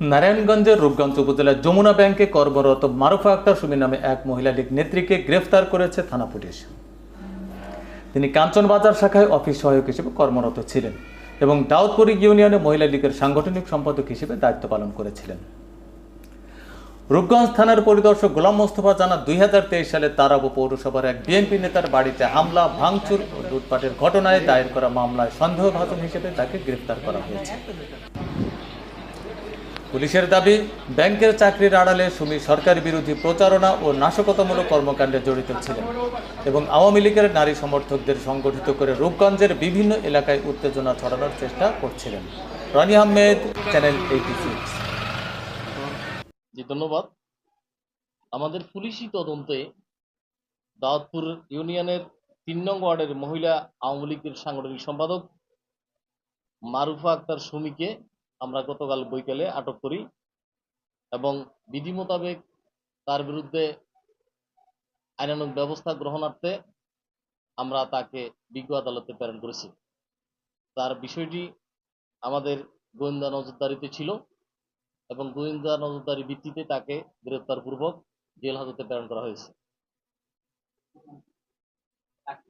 নারায়ণগঞ্জের রূপগঞ্জ উপজেলার যমুনা ব্যাংকে কর্মরত মারুফা আক্তার সুমি নামে এক মহিলা লীগ নেত্রীকে গ্রেফতার করেছে থানা পুলিশ। তিনি কাঞ্চনবাজার শাখায় অফিস সহায়ক হিসেবে কর্মরত ছিলেন এবং দাউদপুরি ইউনিয়নে মহিলা লীগের সাংগঠনিক সম্পাদক হিসেবে দায়িত্ব পালন করেছিলেন। রূপগঞ্জ থানার পরিদর্শক গোলাম মোস্তফা জানা দুই হাজার তেইশ সালে তারাবো পৌরসভার এক বিএনপি নেতার বাড়িতে হামলা, ভাঙচুর ও লুটপাটের ঘটনায় দায়ের করা মামলায় সন্দেহভাজন হিসেবে তাকে গ্রেফতার করা হয়েছে। পুলিশের দাবি, ব্যাংকের চাকরির আড়ালে সুমি সরকার বিরোধী প্রচারণা ও নাশকতামূলক কর্মকাণ্ডে জড়িত ছিলেন এবং আওয়ামী লীগের নারী সমর্থকদের সংগঠিত করে রূপগঞ্জের বিভিন্ন এলাকায় উত্তেজনা ছড়ানোর চেষ্টা করছিলেন। Rani Ahmed, channel eighty six. ধন্যবাদ। আমাদের পুলিশি তদন্তে দাউদপুর ইউনিয়নের তিন নং ওয়ার্ডের মহিলা আওয়ামী লীগের সাংগঠনিক সম্পাদক মারুফা আক্তার সুমিকে আমরা গতকাল বৈকালে আটক করি এবং বিধি মোতাবেক তার বিরুদ্ধে আইনানুগ ব্যবস্থা গ্রহণার্থে আমরা তাকে বিজ্ঞ আদালতে প্রেরণ করেছি। তার বিষয়টি আমাদের গোয়েন্দা নজরদারিতে ছিল এবং গোয়েন্দা নজরদারি ভিত্তিতে তাকে গ্রেপ্তারপূর্বক জেল হাজতে প্রেরণ করা হয়েছে।